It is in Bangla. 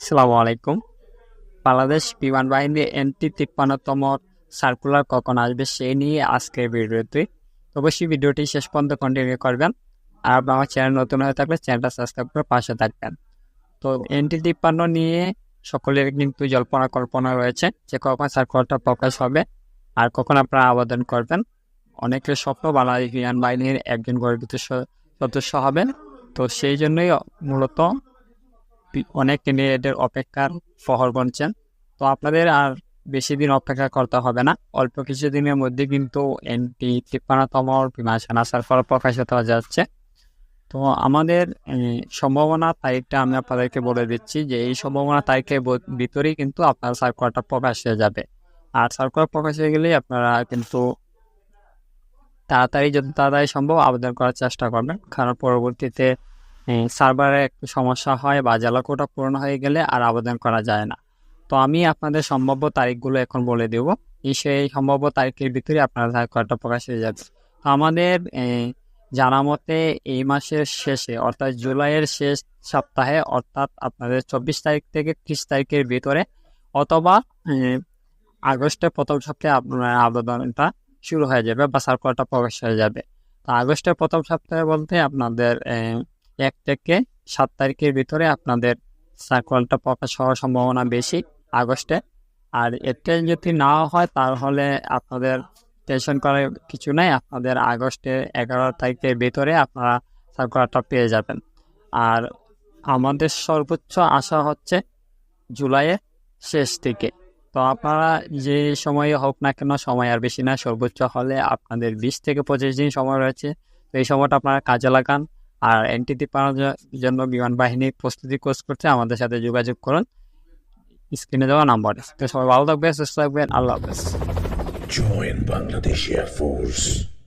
আসসালামু আলাইকুম। বাংলাদেশ বিমান বাহিনী এনটি তিপ্পান্নতম সার্কুলার কখন আসবে সেই নিয়ে আজকের ভিডিওটি তো অবশ্যই ভিডিওটি শেষ পর্যন্ত কন্টিনিউ করবেন। আর আমার চ্যানেল নতুন হয়ে থাকলে চ্যানেলটা সাবস্ক্রাইব করে পাশে থাকবেন। তো এনটি তিপ্পান্ন নিয়ে সকলের কিন্তু জল্পনা কল্পনা রয়েছে যে কখন সার্কুলারটা প্রকাশ হবে আর কখন আপনারা আবেদন করবেন। অনেকের স্বপ্ন বাংলাদেশ বিমান বাহিনীর একজন গর্বিত সদস্য হবেন। তো সেই জন্যই মূলত অনেক ক্যান্ডিডেটের অপেক্ষার ফহর গুনছেন তো আপনাদের আর বেশি দিন অপেক্ষা করতে হবে না। অল্প কিছু দিনের মধ্যে কিন্তু এনটি তিপ্পান্নতম বিমান সেনা সার্কুলার প্রকাশিত হয়ে যাচ্ছে। তো আমাদের সম্ভাবনা তারিখটা আমি আপনাদেরকে বলে দিচ্ছি যে এই সম্ভাবনা তারিখের ভিতরেই কিন্তু আপনার সার্কুলারটা প্রকাশ হয়ে যাবে। আর সার্কুলার প্রকাশ হয়ে গেলেই আপনারা কিন্তু তাড়াতাড়ি, যত তাড়াতাড়ি সম্ভব আবেদন করার চেষ্টা করবেন। কারণ পরবর্তীতে সার্ভারে একটু সমস্যা হয় বা জেলাকোটা পূরণ হয়ে গেলে আর আবেদন করা যায় না। তো আমি আপনাদের সম্ভাব্য তারিখগুলো এখন বলে দেব। সেই সম্ভাব্য তারিখের ভিতরে আপনারা সার্কুলারটা প্রকাশ হয়ে যাবে। আমাদের জানা মতে এই মাসের শেষে অর্থাৎ জুলাইয়ের শেষ সপ্তাহে অর্থাৎ আপনাদের চব্বিশ তারিখ থেকে ত্রিশ তারিখের ভিতরে অথবা আগস্টের প্রথম সপ্তাহে আপনার আবেদনটা শুরু হয়ে যাবে বা সার্কুলারটা প্রকাশ হয়ে যাবে। তো আগস্টের প্রথম সপ্তাহে বলতে আপনাদের এক থেকে সাত তারিখের ভিতরে আপনাদের সার্কুলারটা প্রকাশ হওয়ার সম্ভাবনা বেশি, আগস্টে। আর এতে যদি না হয়, তাহলে আপনাদের টেনশন করার কিছু নাই। আপনাদের আগস্টের এগারো তারিখের ভিতরে আপনারা সার্কুলারটা পেয়ে যাবেন। আর আমাদের সর্বোচ্চ আশা হচ্ছে জুলাইয়ের শেষ দিকে। তো আপনারা যে সময়ে হোক না কেন, সময় আর বেশি না, সর্বোচ্চ হলে আপনাদের বিশ থেকে পঁচিশ দিন সময় রয়েছে। তো এই সময়টা আপনারা কাজে লাগান। আর এনটিটি পাওয়ার জন্য বিমান বাহিনী প্রস্তুতি কোর্স করতে আমাদের সাথে যোগাযোগ করুন। স্ক্রিনে দেওয়া নাম্বার। তো সবাই ভালো থাকবেন, সুস্থ থাকবেন। আল্লাহ হাফেজ। Join Bangladesh Air Force.